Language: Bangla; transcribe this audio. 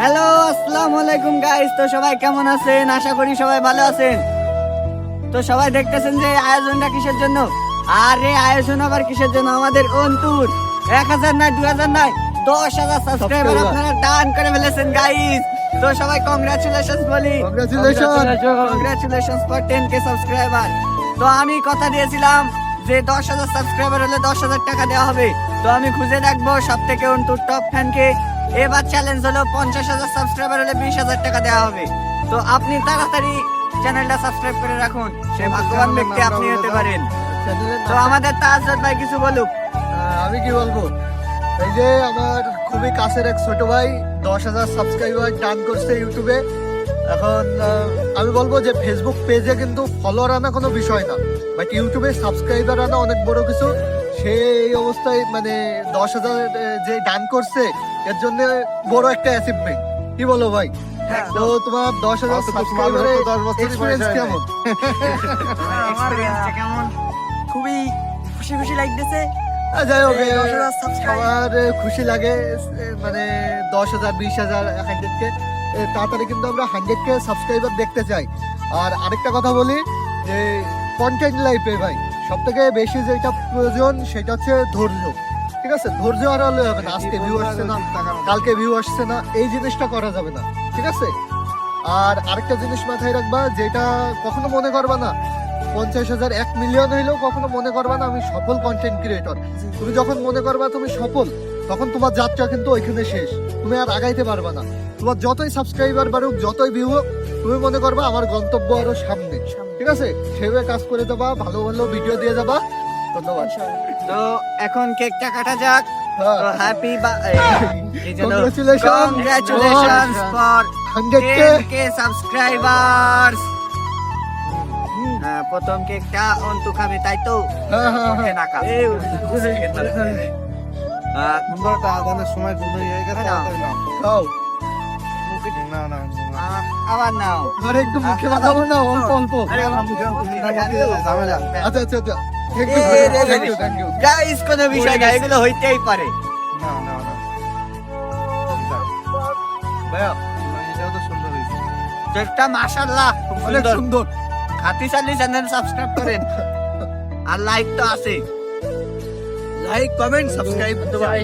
হ্যালো আসসালামু আলাইকুম গাইস তো সবাই কেমন আছেন? আশা করি সবাই ভালো আছেন। তো সবাই দেখতেছেন যে আয়োজনটা কিসের জন্য? আর এই আয়োজন আবার কিসের জন্য? আমাদের অন্তুর। এক হাজার নয় দুই হাজার নয় দশ হাজার সাবস্ক্রাইবার আপনারা দান করে ফেলেছেন গাইস তো সবাই কংগ্রাচুলেশন বলি। Congratulations for ten K subscriber তো আমি কথা দিয়েছিলাম যে দশ হাজার সাবস্ক্রাইবার হলে দশ হাজার টাকা দেওয়া হবে। তো আমি খুঁজে দেখব সব থেকে অন্তুর টপ ফ্যানকে এবার চ্যালেঞ্জ হলো পঞ্চাশ হাজার সাবস্ক্রাইবার হলে বিশ হাজার টাকা দেওয়া হবে। তো আপনি তাড়াতাড়ি চ্যানেলটা সাবস্ক্রাইব করে রাখুন। সে ভাগ্যবান ব্যক্তি আপনি হতে পারেন। তো আমাদের তাজর ভাই কিছু বলুক। আমি কি বলব? এই যে আমার খুবই কাছের এক ছোট ভাই দশ হাজার সাবস্ক্রাইবার টান করছে ইউটিউবে। এখন আমি বলব যে ফেসবুক পেজে কিন্তু ফলোয়ার আনা কোনো বিষয় না। বাট ইউটিউবে সাবস্ক্রাইবার আনা অনেক বড় কিছু। সে এই অবস্থায় মানে দশ হাজার যে ডান করছে এর জন্য বড় একটা অ্যাচিভমেন্ট কি বলো ভাই? তো তোমার দশ হাজার অত তো তোমার দশ এক্সপিরিয়েন্স কেমন? কেমন? খুবই খুশি খুশি লাগতেছে। যাই হোক এই এ, 10,000 subscribe। সবার খুশি লাগে মানে দশ হাজার বিশ হাজার হান্ড্রেড কে। তাড়াতাড়ি কিন্তু আমরা হান্ড্রেড কে সাবস্ক্রাইবার দেখতে চাই। আর আরেকটা কথা বলি যে কন্টেন্ট লাইফে ভাই সব থেকে বেশি যেটা প্রয়োজন সেটা হচ্ছে ধৈর্য ঠিক আছে? ধৈর্য আর হলে হবে না আজকে ভিউ আসছে না কালকে ভিউ আসছে না এই জিনিসটা করা যাবে না ঠিক আছে? আর আরেকটা জিনিস মাথায় রাখবা যেটা কখনো মনে করবা না পঞ্চাশ হাজার এক মিলিয়ন হইলেও কখনো মনে করবা না আমি সফল কন্টেন্ট ক্রিয়েটর তুমি যখন মনে করবা তুমি সফল তখন তোমার যাত্রা কিন্তু ওইখানে শেষ তুমি আর আগাইতে পারবা না। তোমার যতই সাবস্ক্রাইবার বাড়ুক যতই ভিউ হোক তুমি মনে করবা আমার গন্তব্য আরও সামনে। ঠিক আছে? সেভাবে কাজ করে যাবা ভালো ভালো ভিডিও দিয়ে যাবা। ধন্যবাদ। তো এখন কেকটা কাটা যাক। হ্যাঁ। Happy Congratulations. For hundred K 10k subscribers হ্যাঁ প্রথম কেকটা অন্তু খাবে তাই তো? হ্যাঁ সময় হয়ে। গেছে না। তাড়াতাড়ি নাও। খাও না। না আবার নাও। আর একটু মুখে লাগাবো না অল্প অল্প। ঝামেলা। আচ্ছা আচ্ছা আচ্ছা। থ্যাংক এ, রে, রে, ইউ থ্যাংক ইউ গাইস কোনো বিষয় না এগুলো হইতেই পারে। না না না। ভাইয়া এটাও তো সুন্দর হয়েছে। কেকটা মাশাআল্লাহ অনেক সুন্দর। সুন্দর। খাতি চালি চ্যানেল সাবস্ক্রাইব করেন। আর লাইক তো আছে লাইক কমেন্ট সাবস্ক্রাইব ভাই